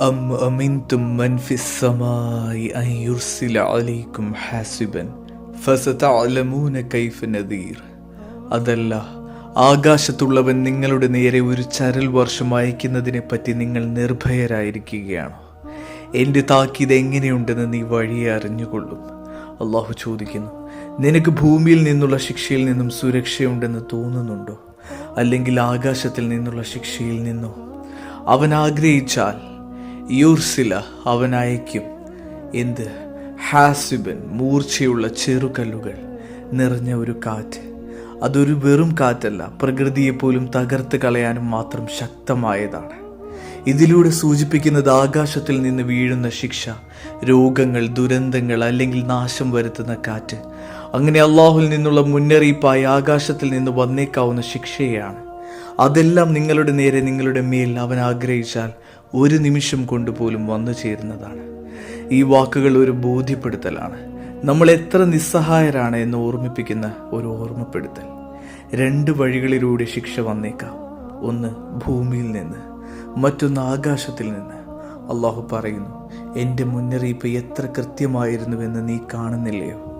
أم أمنتم من في السماء أن يرسل عليكم حاسبا فستعلمون كيف نذير അതല്ല ആകാശത്തുള്ളവൻ നിങ്ങളുടെ നേരെ ഒരു ചരൽ വർഷം അയക്കുന്നതിനെ പറ്റി നിങ്ങൾ നിർഭയരായിരിക്കുകയാണോ എൻ്റെ താക്കീത് എങ്ങനെയുണ്ടെന്ന് നീ വഴിയെ അറിഞ്ഞുകൊള്ളും അള്ളാഹു ചോദിക്കുന്നു നിനക്ക് ഭൂമിയിൽ നിന്നുള്ള ശിക്ഷയിൽ നിന്നും സുരക്ഷയുണ്ടെന്ന് തോന്നുന്നുണ്ടോ അല്ലെങ്കിൽ ആകാശത്തിൽ നിന്നുള്ള ശിക്ഷയിൽ നിന്നോ അവൻ ആഗ്രഹിച്ചാൽ യൂർസില അവനയക്കും. എന്ത്? ഹാസിബൻ മൂർച്ചയുള്ള ചെറുകല്ലുകൾ നിറഞ്ഞ ഒരു കാറ്റ്. അതൊരു വെറും കാറ്റല്ല പ്രകൃതിയെപ്പോലും തകർത്ത് കളയാനും മാത്രം ശക്തമായതാണ്. ഇതിലൂടെ സൂചിപ്പിക്കുന്നത് ആകാശത്തിൽ നിന്ന് വീഴുന്ന ശിക്ഷ രോഗങ്ങൾ ദുരന്തങ്ങൾ അല്ലെങ്കിൽ നാശം വരുത്തുന്ന കാറ്റ്. അങ്ങനെ അള്ളാഹുൽ നിന്നുള്ള മുന്നറിയിപ്പായി ആകാശത്തിൽ നിന്ന് വന്നേക്കാവുന്ന ശിക്ഷയാണ്. അതെല്ലാം നിങ്ങളുടെ നേരെ നിങ്ങളുടെ മേൽ അവൻ ആഗ്രഹിച്ചാൽ ഒരു നിമിഷം കൊണ്ടുപോലും വന്നു ചേരുന്നതാണ്. ഈ വാക്കുകൾ ഒരു ബോധ്യപ്പെടുത്തലാണ്. നമ്മൾ എത്ര നിസ്സഹായരാണ് എന്ന് ഓർമ്മിപ്പിക്കുന്ന ഒരു ഓർമ്മപ്പെടുത്തൽ. രണ്ട് വഴികളിലൂടെ ശിക്ഷ വന്നേക്കാം. ഒന്ന് ഭൂമിയിൽ നിന്ന് മറ്റൊന്ന് ആകാശത്തിൽ നിന്ന്. അള്ളാഹു പറയുന്നു എന്റെ മുന്നറിയിപ്പ് എത്ര കൃത്യമായിരുന്നുവെന്ന് നീ കാണുന്നില്ലയോ?